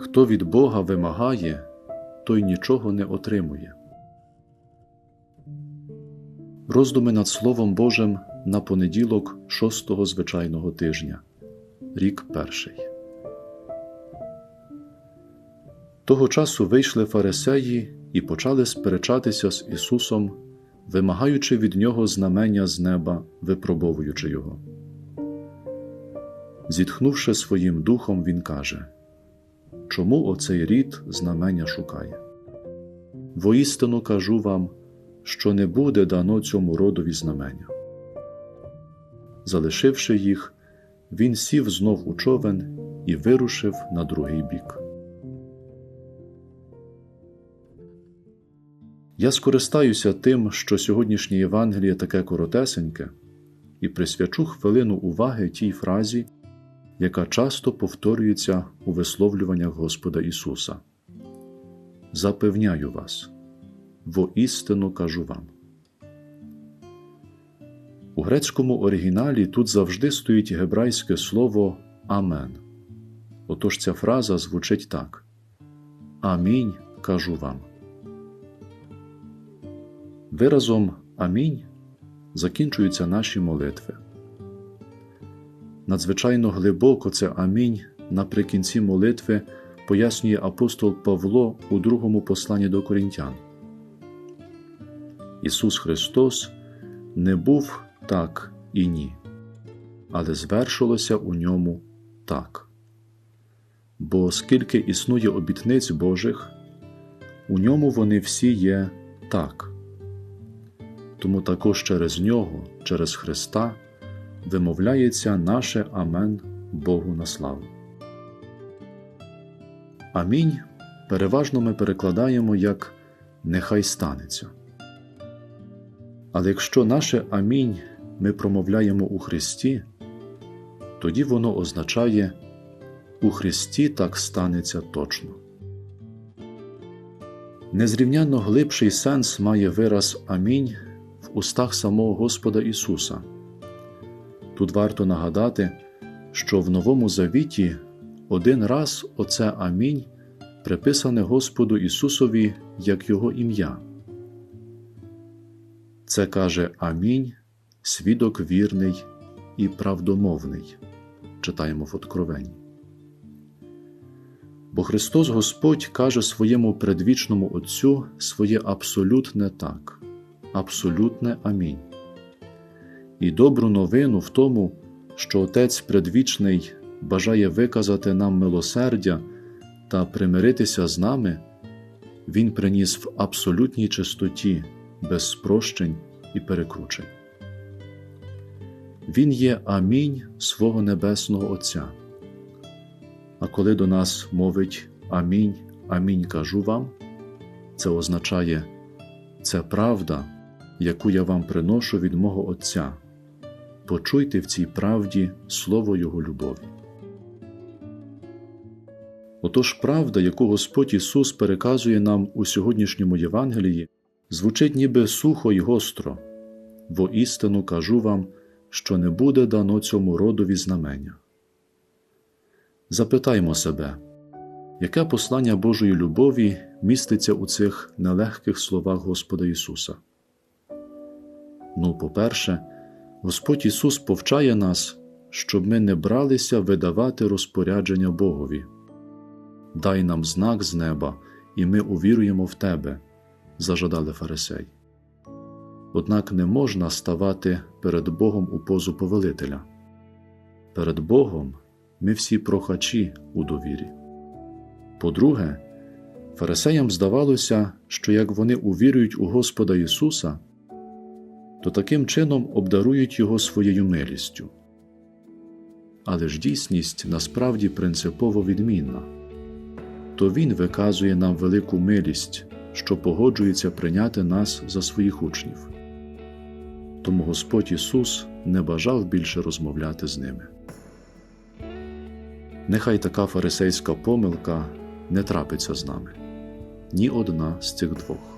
Хто від Бога вимагає, той нічого не отримує. Роздуми над Словом Божим на понеділок шостого звичайного тижня, рік перший. Того часу вийшли фарисеї і почали сперечатися з Ісусом, вимагаючи від Нього знамення з неба, випробовуючи Його. Зітхнувши своїм духом, Він каже Чому оцей рід знамення шукає? Воістину кажу вам, що не буде дано цьому родові знамення. Залишивши їх, він сів знов у човен і вирушив на другий бік. Я скористаюся тим, що сьогоднішнє Євангеліє таке коротесеньке, і присвячу хвилину уваги тій фразі, яка часто повторюється у висловлюваннях Господа Ісуса. Запевняю вас, воістину кажу вам. У грецькому оригіналі тут завжди стоїть гебрайське слово Амен. Отож ця фраза звучить так: Амінь кажу вам. Виразом Амінь закінчуються наші молитви. Надзвичайно глибоко це Амінь наприкінці молитви пояснює апостол Павло у другому посланні до Корінтян. Ісус Христос не був так і ні, але звершилося у ньому так. Бо оскільки існує обітниць Божих, у ньому вони всі є так. Тому також через нього, через Христа, вимовляється наше Амен Богу на славу. Амінь переважно ми перекладаємо як Нехай станеться. Але якщо наше Амінь ми промовляємо у Христі, тоді воно означає у Христі так станеться точно. Незрівнянно глибший сенс має вираз Амінь в устах самого Господа Ісуса. Тут варто нагадати, що в Новому Завіті один раз оце Амінь приписане Господу Ісусові як Його ім'я. Це каже Амінь, свідок вірний і правдомовний. Читаємо в Откровенні. Бо Христос Господь каже своєму предвічному Отцю своє абсолютне так, абсолютне Амінь. І добру новину в тому, що Отець предвічний бажає виказати нам милосердя та примиритися з нами, Він приніс в абсолютній чистоті, без спрощень і перекручень. Він є амінь свого Небесного Отця. А коли до нас мовить Амінь, Амінь кажу вам, це означає це правда, яку я вам приношу від мого Отця. Почуйте в цій правді слово Його любові. Отож правда, яку Господь Ісус переказує нам у сьогоднішньому Євангелії, звучить ніби сухо й гостро, воістину кажу вам, що не буде дано цьому родові знамення. Запитаймо себе, яке послання Божої любові міститься у цих нелегких словах Господа Ісуса? Ну, по-перше, Господь Ісус повчає нас, щоб ми не бралися видавати розпорядження Богові. Дай нам знак з неба, і ми увіруємо в Тебе, зажадали фарисей. Однак не можна ставати перед Богом у позу повелителя. Перед Богом ми всі прохачі у довірі. По-друге, фарисеям здавалося, що як вони увірують у Господа Ісуса, то таким чином обдарують Його своєю милістю. Але ж дійсність насправді принципово відмінна то Він виказує нам велику милість, що погоджується прийняти нас за своїх учнів. Тому Господь Ісус не бажав більше розмовляти з ними. Нехай така фарисейська помилка не трапиться з нами ні одна з цих двох.